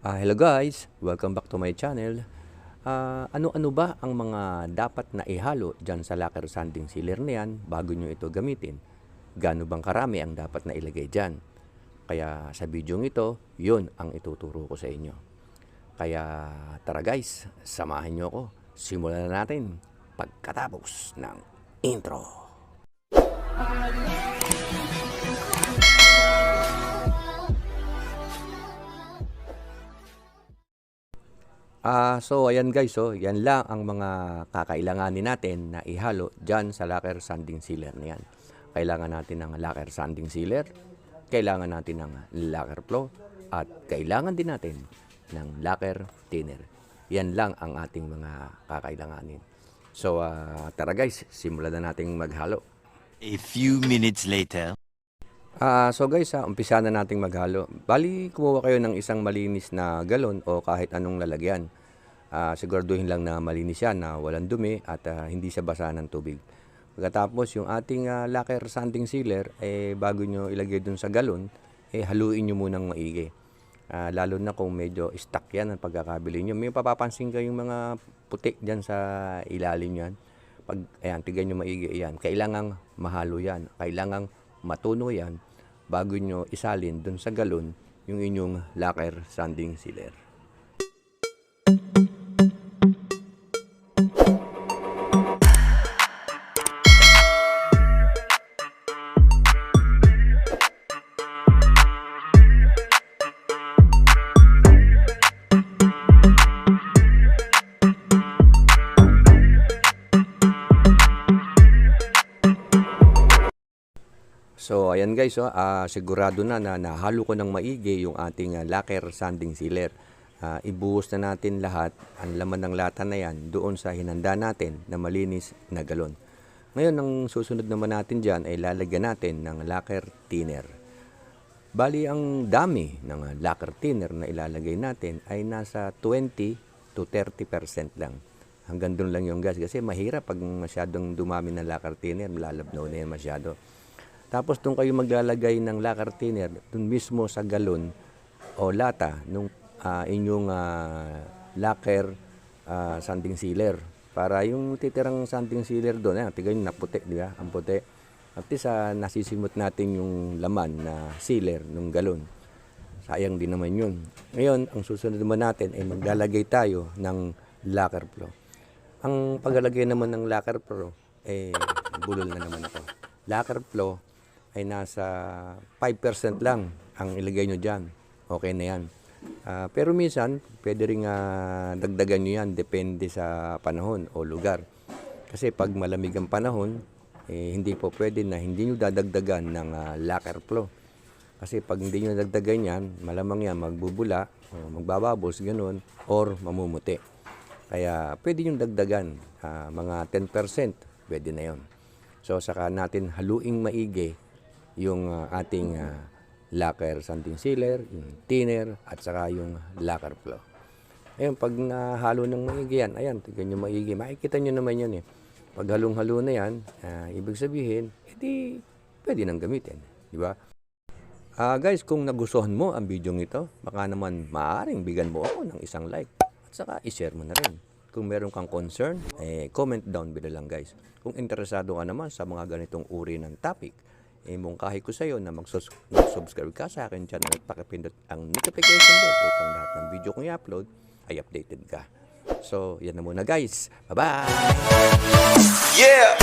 Ah, hello guys, welcome back to my channel. Ah, ano-ano ba ang mga dapat na ihalo dyan sa lacquer sanding sealer na yan bago nyo ito gamitin? Gaano bang karami ang dapat na ilagay dyan? Kaya sa video ito, yun ang ituturo ko sa inyo. Kaya tara guys, samahan nyo ako. Simulan na natin pagkatapos ng intro. Ah, so ayan guys, oh, yan lang ang mga kakailanganin natin na ihalo diyan sa lacquer sanding sealer na yan. Kailangan natin ng lacquer sanding sealer, kailangan natin ng lacquer flow, at kailangan din natin ng lacquer thinner. Yan lang ang ating mga kakailanganin. So ah, tara guys, simulan na nating maghalo. A few minutes later. Ah, so guys, ah, umpisa na nating maghalo. Bali, kumuha kayo ng isang malinis na galon o kahit anong lalagyan. Ah, siguraduhin lang na malinis yan, na walang dumi at ah, hindi siya basa ng tubig. Pagkatapos, yung ating ah, lacquer sanding sealer, eh, bago nyo ilagay dun sa galon, eh, haluin nyo munang maigi. Ah, lalo na kung medyo stuck yan ang pagkakabili nyo. May papapansin kayong mga putik dyan sa ilalim yan. Pag, ayan, tignan nyo maigi yan. Kailangang mahalo yan. Kailangang matuno yan bago nyo isalin dun sa galon yung inyong lacquer sanding sealer. So, ayan guys, oh, ah, sigurado na na nahalo ko ng maigi yung ating ah, lacquer sanding sealer. Ah, ibuhos na natin lahat, ang laman ng lata na yan, doon sa hinanda natin na malinis na galon. Ngayon, ang susunod naman natin dyan ay lalagyan natin ng lacquer thinner. Bali, ang dami ng lacquer thinner na ilalagay natin ay nasa 20 to 30% lang. Hanggang doon lang yung gas kasi mahirap pag masyadong dumami ng lacquer thinner, lalabnaw na yan masyado. Tapos doon kayo maglalagay ng lacquer thinner doon mismo sa galon o lata nung ah, inyong ah, lacquer ah, sanding sealer para yung titirang sanding sealer doon, ayan, tignan nyo, naputi, di ba? Ang puti. At least ah, nasisimot natin yung laman na sealer ng galon. Sayang din naman yun. Ngayon, ang susunod naman natin ay maglalagay tayo ng lacquer flow. Ang paglalagay naman ng lacquer flow, eh, bulol na naman ako. Lacquer flow ay nasa 5% lang ang ilagay nyo dyan. Okay na yan. Ah, pero minsan, pwede rin ah, dagdagan nyo yan depende sa panahon o lugar. Kasi pag malamig ang panahon, eh, hindi po pwede na hindi nyo dadagdagan ng ah, lacquer flow. Kasi pag hindi nyo dagdagan yan, malamang yan magbubula, o magbababos, ganun, or mamumuti. Kaya pwede nyo dagdagan, ah, mga 10%, pwede na yon. So saka natin haluing maigi yung ah, ating ah, lacquer sanding sealer, yung thinner, at saka yung lacquer flow. Ayun, pag nahalo ng maigi yan, ayan, tignan nyo maigi. Makikita nyo naman yan eh. Pag halong-halo na yan, ah, ibig sabihin, edi pwede nang gamitin. Di ba? Ah, guys, kung nagustuhan mo ang video ito, baka naman maaaring bigyan mo ako ng isang like. At saka i-share mo na rin. Kung meron kang concern, eh, comment down below lang guys. Kung interesado ka naman sa mga ganitong uri ng topic, eh, imong e, kahi ko sa iyo na mag-subscribe ka sa akin channel at pakipindot ang notification bell upang lahat ng video kong i-upload ay updated ka. So, yan na muna guys. Bye-bye! Yeah.